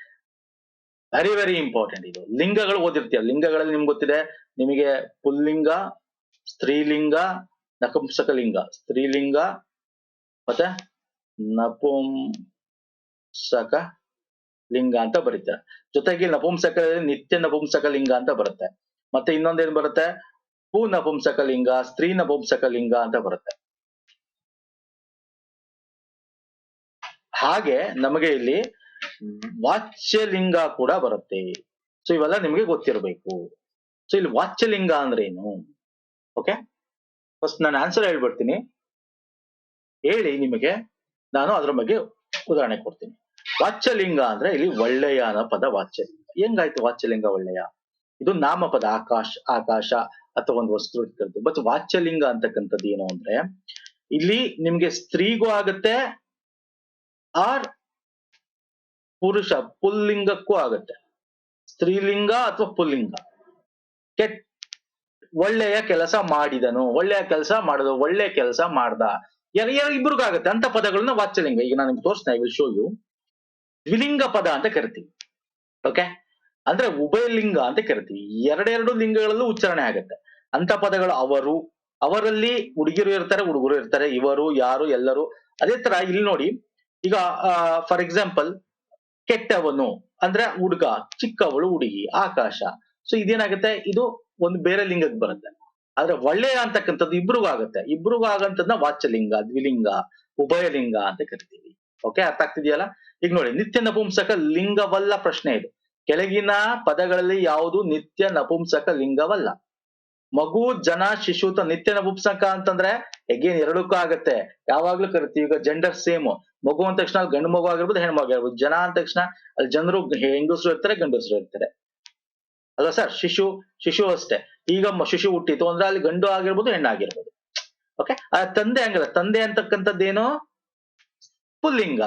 very very important ಇದು. ಲಿಂಗಗಳು ಓದಿರ್ತೀಯ? ಲಿಂಗಗಳಲ್ಲಿ ನಿಮ್ಗೆ ಗೊತ್ತಿದೆ? ನಿಮಗೆ ಪುಲ್ಲಿಂಗ, ಸ್ತ್ರೀಲಿಂಗ ನಪುಂಸಕ ಲಿಂಗ ಸ್ತ್ರೀಲಿಂಗ ಮತ್ತೆ ನಪುಂಸಕ ಲಿಂಗ ಅಂತ ಬರೀತಾರೆ. ಜೊತೆಗೆ ನಪುಂಸಕ ನಿತ್ಯ ನಪುಂಸಕ ಲಿಂಗ ಅಂತ ಬರುತ್ತೆ. ಮತ್ತೆ ಇನ್ನೊಂದೇನ್ ಬರುತ್ತೆ? ಪೂ ನಪುಂಸಕ ಲಿಂಗ, ಸ್ತ್ರೀ ನಪುಂಸಕ ಲಿಂಗ ಅಂತ ಬರುತ್ತೆ. ಹಾಗೆ ನಮಗೆ ಇಲ್ಲಿ ವಾಚ್ಯಲಿಂಗ ಕೂಡ ಬರುತ್ತೆ. ಸೊ ಇವೆಲ್ಲ ನಿಮಗೆ ಗೊತ್ತಿರಬೇಕು. ಸೊ ಇಲ್ಲಿ ವಾಚ್ಯಲಿಂಗ ಅಂದ್ರೆ ಏನು? ಓಕೆ ಫಸ್ಟ್ ನಾನು ಆನ್ಸರ್ ಹೇಳ್ಬಿಡ್ತೀನಿ. ಹೇಳಿ ನಿಮಗೆ. ನಾನು ಅದ್ರ ಬಗ್ಗೆ ಉದಾಹರಣೆ ಕೊಡ್ತೀನಿ. ವಾಚ್ಯಲಿಂಗ ಅಂದ್ರೆ ಇಲ್ಲಿ ಒಳ್ಳೆಯ ಅನ್ನೋ ಪದ ವಾಚ್ಯಲಿಂಗ. ಹೆಂಗಾಯ್ತು ವಾಚ್ಯಲಿಂಗ ಒಳ್ಳೆಯ? ಇದು ನಾಮಪದ ಆಕಾಶ ಆಕಾಶ ಅಥವಾ ಒಂದು ವಸ್ತು ಬಟ್ ವಾಚ್ಯಲಿಂಗ ಅಂತಕ್ಕಂಥದ್ದು ಏನು ಅಂದ್ರೆ, ಇಲ್ಲಿ ನಿಮ್ಗೆ ಸ್ತ್ರೀಗೂ ಆಗತ್ತೆ ಆರ್ ಪುರುಷ ಪುಲ್ಲಿಂಗಕ್ಕೂ ಆಗತ್ತೆ. ಸ್ತ್ರೀಲಿಂಗ ಅಥವಾ ಪುಲ್ಲಿಂಗ? ಕೆಟ್, ಒಳ್ಳೆಯ ಕೆಲಸ ಮಾಡಿದನು, ಒಳ್ಳೆಯ ಕೆಲಸ ಮಾಡಿದ ಒಳ್ಳೆಯ ಕೆಲಸ ಮಾಡ್ದ. ಯಾರ ಯಾರ ಇಬ್ರಿಗಾಗತ್ತೆ ಅಂತ ಪದಗಳನ್ನ ವಾಚ್ಯಲಿಂಗ. ಈಗ ನಾನು ನಿಮ್ಗೆ ತೋರಿಸ್ತಾ ವಿಲ್ ಶೋ ಯು ದ್ವಿಲಿಂಗ ಪದ ಅಂತ ಕರಿತೀವಿ. ಓಕೆ ಅಂದ್ರೆ ಉಭಯಲಿಂಗ ಅಂತ ಕರಿತೀವಿ. ಎರಡೆರಡು ಲಿಂಗಗಳಲ್ಲೂ ಉಚ್ಚಾರಣೆ ಆಗತ್ತೆ. ಅಂತ ಪದಗಳು ಅವರು, ಅವರಲ್ಲಿ ಹುಡುಗಿರು ಇರ್ತಾರೆ, ಹುಡುಗರು ಇರ್ತಾರೆ, ಇವರು, ಯಾರು, ಎಲ್ಲರೂ. ಅದೇ ತರ ಇಲ್ಲಿ ನೋಡಿ, ಈಗ ಫಾರ್ ಎಕ್ಸಾಂಪಲ್ ಕೆಟ್ಟವನು, ಅಂದ್ರೆ ಹುಡುಗ, ಚಿಕ್ಕವಳು ಹುಡುಗಿ, ಆಕಾಶ. ಸೊ ಇದೇನಾಗುತ್ತೆ? ಇದು ಒಂದು ಬೇರೆ ಲಿಂಗಕ್ಕೆ ಬರುತ್ತೆ. ಆದ್ರೆ ಒಳ್ಳೆಯ ಅಂತಕ್ಕಂಥದ್ದು ಇಬ್ರಿಗೂ ಆಗುತ್ತೆ. ಇಬ್ರಿಗೂ ಆಗಂತದ್ನ ವಾಚ್ಯಲಿಂಗ, ದ್ವಿಲಿಂಗ, ಉಭಯಲಿಂಗ ಅಂತ ಕರಿತೀವಿ. ಓಕೆ ಅರ್ಥ ಆಗ್ತಿದೆಯಲ್ಲ? ಈಗ ನೋಡಿ, ನಿತ್ಯ ನಪುಂಸಕ ಲಿಂಗವಲ್ಲ ಪ್ರಶ್ನೆ ಇದು. ಕೆಳಗಿನ ಪದಗಳಲ್ಲಿ ಯಾವುದು ನಿತ್ಯ ನಪುಂಸಕ ಲಿಂಗವಲ್ಲ. ಮಗು, ಜನ, ಶಿಶು ತ ನಿತ್ಯ ನಪುಂಸಕ ಅಂತಂದ್ರೆ ಎಗೇನ್ ಎರಡಕ್ಕೂ ಆಗತ್ತೆ. ಯಾವಾಗ್ಲೂ ಕರಿತೀವಿ, ಈಗ ಜೆಂಡರ್ ಸೇಮ್ ಮಗು ಅಂದ ತಕ್ಷಣ ಗಂಡು ಮಗು ಆಗಿರ್ಬೋದು, ಹೆಣ್ಣು ಮಗು ಆಗಿರ್ಬೋದು. ಜನ ಅಂದ ತಕ್ಷಣ ಅಲ್ಲಿ ಜನರು ಹೆಂಗಸರು ಇರ್ತಾರೆ, ಗಂಡಸರು ಇರ್ತಾರೆ. ಅಲ್ಲ ಸರ್ ಶಿಶು ಶಿಶು ಅಷ್ಟೇ. ಈಗ ಶಿಶು ಹುಟ್ಟಿತು ಅಂದ್ರೆ ಅಲ್ಲಿ ಗಂಡು ಆಗಿರ್ಬೋದು ಹೆಣ್ಣಾಗಿರ್ಬೋದು ಓಕೆ ಆ ತಂದೆ ಹಂಗಲ್ಲ. ತಂದೆ ಅಂತಕ್ಕಂಥದ್ದೇನು? ಪುಲ್ಲಿಂಗ.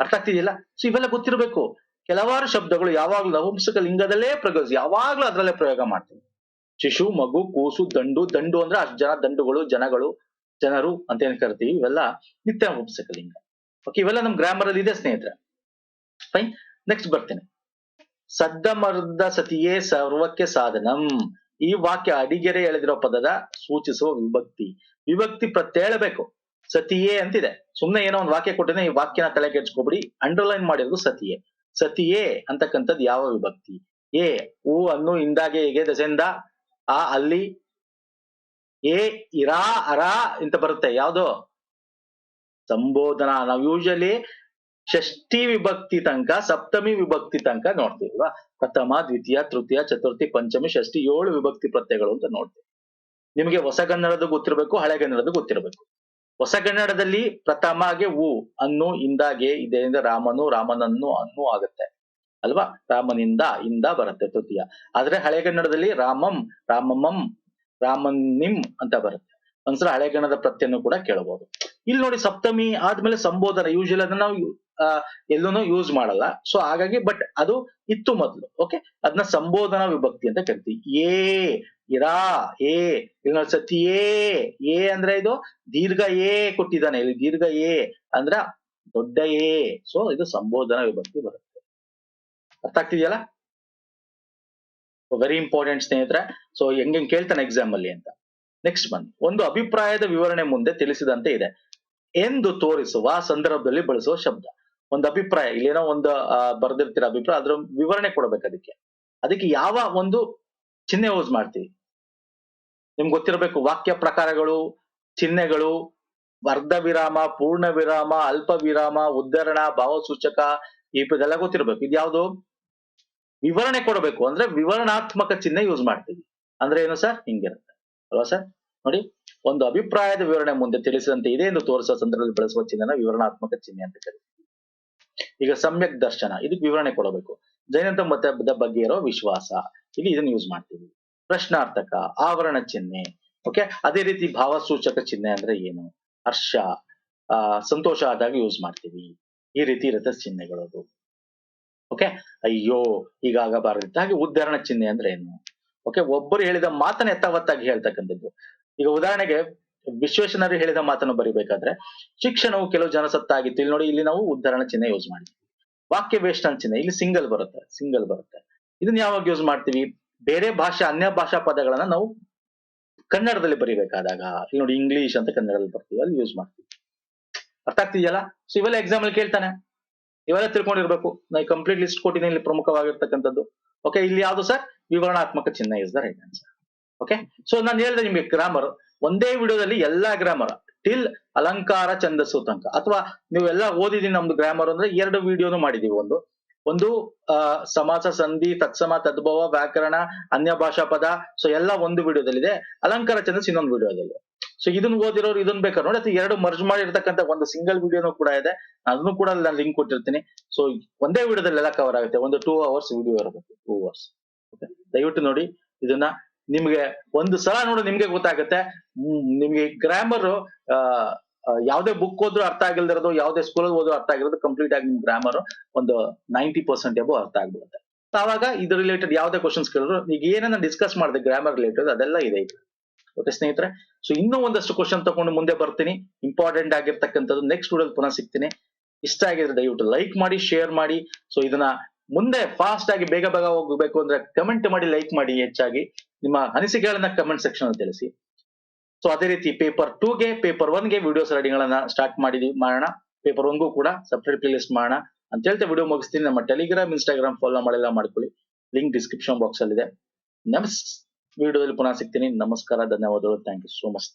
ಅರ್ಥ ಆಗ್ತಿದೆಯಲ್ಲ? ಸೊ ಇವೆಲ್ಲ ಗೊತ್ತಿರಬೇಕು. ಕೆಲವಾರು ಶಬ್ದಗಳು ಯಾವಾಗ್ಲೂ ನಪುಂಸಕ ಲಿಂಗದಲ್ಲೇ ಪ್ರಯೋಗ ಯಾವಾಗ್ಲೂ ಅದರಲ್ಲೇ ಪ್ರಯೋಗ ಮಾಡ್ತೀವಿ. ಶಿಶು, ಮಗು, ಕೂಸು, ದಂಡು ದಂಡು ಅಂದ್ರೆ ಅಷ್ಟು ಜನ ದಂಡುಗಳು, ಜನಗಳು, ಜನರು ಅಂತ ಏನ್ ಕರಿತೀವಿ? ಇವೆಲ್ಲ ನಿತ್ಯ ನಪುಂಸಕ ಲಿಂಗ. ಓಕೆ ಇವೆಲ್ಲ ನಮ್ ಗ್ರಾಮರ್ ಅಲ್ಲಿ ಇದೆ, ಸ್ನೇಹಿತರೆ. ಫೈನ್ ನೆಕ್ಸ್ಟ್ ಬರ್ತೇನೆ. ಸದ್ದಮರ್ದ ಸತಿಯೇ ಸರ್ವಕ್ಕೆ ಸಾಧನಂ. ಈ ವಾಕ್ಯ ಅಡಿಗೆರೆ ಎಳೆದಿರೋ ಪದದ ಸೂಚಿಸುವ ವಿಭಕ್ತಿ. ವಿಭಕ್ತಿ ಪ್ರತ್ಯಯ ಹೇಳಬೇಕು. ಸತಿಯೇ ಅಂತಿದೆ. ಸುಮ್ನೆ ಏನೋ ಒಂದು ವಾಕ್ಯ ಕೊಟ್ಟಿದ್ರೆ ಈ ವಾಕ್ಯನ ತಲೆ ಕೆಡ್ಸ್ಕೊಬಿಡಿ. ಅಂಡರ್ಲೈನ್ ಮಾಡಿರೋದು ಸತಿಯೇ. ಸತಿಯೇ ಅಂತಕ್ಕಂಥದ್ದು ಯಾವ ವಿಭಕ್ತಿ? ಎ, ಊ ಅನ್ನು ಇಂದಾಗೆ ಹೇಗೆ ದಸೆಂದ ಆ ಅಲ್ಲಿ, ಎ, ಇರಾ, ಅರಾ ಅಂತ ಬರುತ್ತೆ. ಯಾವುದು? ಸಂಬೋಧನಾ. ನಾವು ಯೂಶಲಿ ಷಷ್ಠಿ ವಿಭಕ್ತಿ ತನಕ, ಸಪ್ತಮಿ ವಿಭಕ್ತಿ ತನಕ ನೋಡ್ತೀವಿ ಅಲ್ವಾ? ಪ್ರಥಮ, ದ್ವಿತೀಯ, ತೃತೀಯ, ಚತುರ್ಥಿ, ಪಂಚಮಿ, ಷಷ್ಠಿ ಏಳು ವಿಭಕ್ತಿ ಪ್ರತ್ಯಯಗಳು ಅಂತ ನೋಡ್ತೀವಿ. ನಿಮಗೆ ಹೊಸಗನ್ನಡದ ಗೊತ್ತಿರಬೇಕು ಹಳೆಗನ್ನಡದ ಗೊತ್ತಿರಬೇಕು. ಹೊಸಗನ್ನಡದಲ್ಲಿ ಪ್ರಥಮಗೆ ಉ ಅನ್ನು, ಇಂದಾಗೆ ಇದೆಯಿಂದ ರಾಮನು, ರಾಮನನ್ನು, ಅನ್ನು ಆಗುತ್ತೆ. ಅಲ್ವಾ? ರಾಮನಿಂದ, ಇಂದ ಬರುತ್ತೆ ತೃತೀಯ. ಆದ್ರೆ ಹಳೆಗನ್ನಡದಲ್ಲಿ ರಾಮಂ, ರಾಮಮಂ ರಾಮನಿಂ ಅಂತ ಬರುತ್ತೆ. ಒಂದ್ಸಲ ಹಳೆಗನ್ನಡದ ಪ್ರತ್ಯನ್ನು ಕೂಡ ಕೇಳಬಹುದು ಇಲ್ಲಿ ನೋಡಿ ಸಪ್ತಮಿ ಆದ್ಮೇಲೆ ಸಂಬೋಧನೆ. ಯೂಶಲಿ ಅದನ್ನ ನಾವು ಎಲ್ಲೂನು ಯೂಸ್ ಮಾಡಲ್ಲ. ಸೊ ಹಾಗಾಗಿ ಬಟ್ ಅದು ಇತ್ತು ಮೊದಲು ಓಕೆ ಅದನ್ನ ಸಂಬೋಧನಾ ವಿಭಕ್ತಿ ಅಂತ ಕರಿತೀವಿ. ಏ ಇರಾ ಇಲ್ಲಿ ನೋಡಿ ಸತಿ ಏ ಏ ಅಂದ್ರೆ ಇದು ದೀರ್ಘ ಏ ಕೊಟ್ಟಿದ್ದಾನೆ. ಇಲ್ಲಿ ದೀರ್ಘ ಏ ಅಂದ್ರ ದೊಡ್ಡ ಏ ಸೊ ಇದು ಸಂಬೋಧನಾ ವಿಭಕ್ತಿ ಬರುತ್ತೆ. ಅರ್ಥ ಆಗ್ತಿದೆಯಲ್ಲ? ವೆರಿ ಇಂಪಾರ್ಟೆಂಟ್ ಸ್ನೇಹಿತರೆ. ಸೊ ಹೆಂಗ್ ಹೆಂಗ್ ಕೇಳ್ತಾನೆ ಎಕ್ಸಾಮ್ ಅಲ್ಲಿ ಅಂತ. ನೆಕ್ಸ್ಟ್ ಬನ್ನಿ ಒಂದು ಅಭಿಪ್ರಾಯದ ವಿವರಣೆ ಮುಂದೆ ತಿಳಿಸಿದಂತೆ ಇದೆ. ಎಂದು ತೋರಿಸುವ ಸಂದರ್ಭದಲ್ಲಿ ಬಳಸುವ ಶಬ್ದ. ಒಂದು ಅಭಿಪ್ರಾಯ, ಇಲ್ಲೇನೋ ಒಂದು ಬರ್ದಿರ್ತೀರ ಅಭಿಪ್ರಾಯ, ಅದ್ರ ವಿವರಣೆ ಕೊಡ್ಬೇಕು ಅದಕ್ಕೆ. ಅದಕ್ಕೆ ಯಾವ ಒಂದು ಚಿಹ್ನೆ ಯೂಸ್ ಮಾಡ್ತೀವಿ ನಿಮ್ಗೆ ಗೊತ್ತಿರಬೇಕು, ವಾಕ್ಯ ಪ್ರಕಾರಗಳು, ಚಿಹ್ನೆಗಳು ಅರ್ಧ ವಿರಾಮ, ಪೂರ್ಣ ವಿರಾಮ, ಅಲ್ಪ ವಿರಾಮ, ಉದ್ಧರಣ, ಭಾವಸೂಚಕ ಇದೆಲ್ಲ ಗೊತ್ತಿರಬೇಕು. ಇದ್ಯಾವುದು ವಿವರಣೆ ಕೊಡಬೇಕು. ಅಂದ್ರೆ ವಿವರಣಾತ್ಮಕ ಚಿಹ್ನೆ ಯೂಸ್ ಮಾಡ್ತೀವಿ. ಅಂದ್ರೆ ಏನು ಸರ್? ಹಿಂಗಿರುತ್ತೆ. ಅಲ್ವಾ ಸರ್? ನೋಡಿ, ಒಂದು ಅಭಿಪ್ರಾಯದ ವಿವರಣೆ ಮುಂದೆ ತಿಳಿಸಿದಂತೆ ಇದೆ ಎಂದು ತೋರಿಸುವ ಸಂದರ್ಭದಲ್ಲಿ ಬಳಸುವ ಚಿಹ್ನೆನ ವಿವರಣಾತ್ಮಕ ಚಿಹ್ನೆ ಅಂತ ಕರೀತೀವಿ. ಈಗ ಸಮ್ಯಕ್ ದರ್ಶನ, ಇದಕ್ಕೆ ವಿವರಣೆ ಕೊಡಬೇಕು. ಜೈನಂತ ಮತದ ಬಗ್ಗೆ ಇರೋ ವಿಶ್ವಾಸ. ಇಲ್ಲಿ ಇದನ್ನ ಯೂಸ್ ಮಾಡ್ತೀವಿ. ಪ್ರಶ್ನಾರ್ಥಕ, ಆವರಣ ಚಿಹ್ನೆ ಓಕೆ ಅದೇ ರೀತಿ ಭಾವಸೂಚಕ ಚಿಹ್ನೆ ಅಂದ್ರೆ ಏನು? ಹರ್ಷ, ಆ, ಸಂತೋಷ ಆದಾಗ ಯೂಸ್ ಮಾಡ್ತೀವಿ. ಈ ರೀತಿ ಇರುತ್ತೆ ಚಿಹ್ನೆಗಳು ಓಕೆ ಅಯ್ಯೋ ಹೀಗಾಗಬಾರದಿತ್ತು ಹಾಗೆ ಉದ್ಧರಣ ಚಿಹ್ನೆ ಅಂದ್ರೆ ಏನು? ಓಕೆ ಒಬ್ಬರು ಹೇಳಿದ ಮಾತನ್ನ ಎತ್ತವತ್ತಾಗಿ ಹೇಳ್ತಕ್ಕಂಥದ್ದು. ಈಗ ಉದಾಹರಣೆಗೆ ವಿಶ್ವೇಶ್ವರಯ್ಯ ಹೇಳಿದ ಮಾತನ್ನು ಬರಿಬೇಕಾದ್ರೆ, ಶಿಕ್ಷಣವು ಕೆಲವು ಜನ ಸತ್ತಾಗಿತ್ತು ಇಲ್ಲಿ ನೋಡಿ, ಇಲ್ಲಿ ನಾವು ಉದ್ಧರಣ ಚಿಹ್ನೆ ಯೂಸ್ ಮಾಡ್ತೀವಿ ವಾಕ್ಯ ವೇಷ್ಟ ಚಿಹ್ನೆ, ಇಲ್ಲಿ ಸಿಂಗಲ್ ಬರುತ್ತೆ ಸಿಂಗಲ್ ಬರುತ್ತೆ. ಇದನ್ನ ಯಾವಾಗ ಯೂಸ್ ಮಾಡ್ತೀವಿ? ಬೇರೆ ಭಾಷೆ, ಅನ್ಯ ಭಾಷಾ ಪದಗಳನ್ನ ನಾವು ಕನ್ನಡದಲ್ಲಿ ಬರಿಬೇಕಾದಾಗ, ಇಲ್ಲಿ ನೋಡಿ ಇಂಗ್ಲಿಷ್ ಅಂತ ಕನ್ನಡದಲ್ಲಿ ಬರ್ತೀವಿ, ಅಲ್ಲಿ ಯೂಸ್ ಮಾಡ್ತೀವಿ. ಅರ್ಥ ಆಗ್ತಿದೆಯಲ್ಲ? ಸೊ ಇವೆಲ್ಲ ಎಕ್ಸಾಮ್ ಕೇಳ್ತಾನೆ. ಇವೆಲ್ಲ ತಿಳ್ಕೊಂಡಿರ್ಬೇಕು. ನಾನು ಕಂಪ್ಲೀಟ್ ಲಿಸ್ಟ್ ಕೊಟ್ಟಿದ್ದೀನಿ, ಇಲ್ಲಿ ಪ್ರಮುಖವಾಗಿರ್ತಕ್ಕಂಥದ್ದು. ಓಕೆ ಇಲ್ಲಿ ಯಾವುದು ಸರ್ ವಿವರಣಾತ್ಮಕ ಚಿಹ್ನೆ is the right answer okay so ನಾನು ಹೇಳಿದೆ ನಿಮಗೆ ಗ್ರಾಮರ್ ಒಂದೇ ವಿಡಿಯೋದಲ್ಲಿ ಎಲ್ಲಾ ಗ್ರಾಮರ್ ಟಿಲ್ ಅಲಂಕಾರ ಛಂದಸ್ಸು ತನಕ ಅಥವಾ ನೀವೆಲ್ಲ ಓದಿದೀನಿ ನಮ್ದು ಗ್ರಾಮರ್ ಅಂದ್ರೆ ಎರಡು ವಿಡಿಯೋನು ಮಾಡಿದೀವಿ ಒಂದು. ಒಂದು, ಆ, ಸಮಾಸ ಸಂಧಿ, ತತ್ಸಮ, ತದ್ಭವ, ವ್ಯಾಕರಣ, ಅನ್ಯ ಭಾಷಾ ಪದ ಸೊ ಎಲ್ಲ ಒಂದು ವಿಡಿಯೋದಲ್ಲಿದೆ. ಅಲಂಕಾರ ಛಂದಸ್ ಇನ್ನೊಂದು ವಿಡಿಯೋದಲ್ಲಿ. ಸೊ ಇದನ್ನ ಓದಿರೋರು ಇದನ್ನ ಬೇಕಾದ್ರೆ ನೋಡಿ ಅಥವಾ ಎರಡು ಮರ್ಜ್ ಮಾಡಿರ್ತಕ್ಕಂಥ ಒಂದು ಸಿಂಗಲ್ ವಿಡಿಯೋನು ಕೂಡ ಇದೆ. ಅದನ್ನು ಕೂಡ ನಾನು ಲಿಂಕ್ ಕೊಟ್ಟಿರ್ತೀನಿ. ಸೊ ಒಂದೇ ವಿಡಿಯೋದಲ್ಲಿ ಎಲ್ಲ ಕವರ್ ಆಗುತ್ತೆ. ಒಂದು ಟೂ ಅವರ್ಸ್ ವಿಡಿಯೋ ಇರಬೇಕು ಟೂ ಅವರ್ಸ್ ಓಕೆ ದಯವಿಟ್ಟು ನೋಡಿ, ಇದನ್ನ ನಿಮ್ಗೆ ಒಂದು ಸಲ ನೋಡಿ ನಿಮ್ಗೆ ಗೊತ್ತಾಗುತ್ತೆ. ನಿಮ್ಗೆ ಗ್ರಾಮರ್ ಯಾವ್ದೇ ಬುಕ್ ಹೋದ್ರು ಅರ್ಥ ಆಗಿಲ್ದಿರೋದು, ಯಾವ್ದೇ ಸ್ಕೂಲ್ ಹೋದ್ರು ಅರ್ಥ ಆಗಿರೋದು ಕಂಪ್ಲೀಟ್ ಆಗಿ ನಿಮ್ ಗ್ರಾಮರ್ ಒಂದು ನೈಂಟಿ ಪರ್ಸೆಂಟ್ ಎಬೋ ಅರ್ಥ ಆಗ್ಬಿಡುತ್ತೆ. ಆವಾಗ ಇದು ರಿಲೇಟೆಡ್ ಯಾವ್ದೇ ಕ್ವಶನ್ಸ್ ಕೇಳಿದ್ರು, ಈಗ ಏನನ್ನ ಡಿಸ್ಕಸ್ ಮಾಡಿದೆ ಗ್ರಾಮರ್ ರಿಲೇಟೆಡ್ ಅದೆಲ್ಲ ಇದೆ ಇದು. ಓಕೆ ಸ್ನೇಹಿತರೆ? ಸೊ ಇನ್ನೂ ಒಂದಷ್ಟು ಕ್ವಶನ್ ತಗೊಂಡು ಮುಂದೆ ಬರ್ತೀನಿ. ಇಂಪಾರ್ಟೆಂಟ್ ಆಗಿರ್ತಕ್ಕಂಥದ್ದು ನೆಕ್ಸ್ಟ್ ವಿಡಿಯೋ ಪುನಃ ಸಿಗ್ತೀನಿ. ಇಷ್ಟ ಆಗಿದ್ರೆ ದಯವಿಟ್ಟು ಲೈಕ್ ಮಾಡಿ ಶೇರ್ ಮಾಡಿ. ಸೊ ಇದನ್ನ ಮುಂದೆ ಫಾಸ್ಟ್ ಆಗಿ ಬೇಗ ಬೇಗ ಹೋಗ್ಬೇಕು ಅಂದ್ರೆ ಕಮೆಂಟ್ ಮಾಡಿ ಲೈಕ್ ಮಾಡಿ ಹೆಚ್ಚಾಗಿ. ನಿಮ್ಮ ಅನಿಸಿಕೆಗಳನ್ನ ಕಮೆಂಟ್ ಸೆಕ್ಷನ್ ಅಲ್ಲಿ ತಿಳಿಸಿ. ಸೊ ಅದೇ ರೀತಿ ಪೇಪರ್ಗೆ ಪೇಪರ್ಗೆ ವಿಡಿಯೋಸ್ ರೆಡಿಗಳನ್ನ ಸ್ಟಾರ್ಟ್ ಮಾಡಿದೀವಿ, ಮಾಡೋಣ. ಪೇಪರ್ ಒನ್ಗೂ ಕೂಡ ಸಪ್ರೇಟ್ ಪ್ಲೇ ಲಿಸ್ಟ್ ಮಾಡೋಣ. ಅಂತ ಹೇಳ್ತಾ ವಿಡಿಯೋ ಮುಗಿಸ್ತೀನಿ. ನಮ್ಮ ಟೆಲಿಗ್ರಾಮ್ ಇನ್ಸ್ಟಾಗ್ರಾಮ್ ಫಾಲೋ ಮಾಡಿಲ್ಲ ಮಾಡ್ಕೊಳ್ಳಿ. ಲಿಂಕ್ ಡಿಸ್ಕ್ರಿಪ್ಷನ್ ಬಾಕ್ಸ್ ಅಲ್ಲಿ ಇದೆ ನೆಕ್ಸ್ಟ್ ವಿಡಿಯೋದಲ್ಲಿ ಪುನಃ ಸಿಗ್ತೀನಿ. ನಮಸ್ಕಾರ, ಧನ್ಯವಾದಗಳು. Thank you so much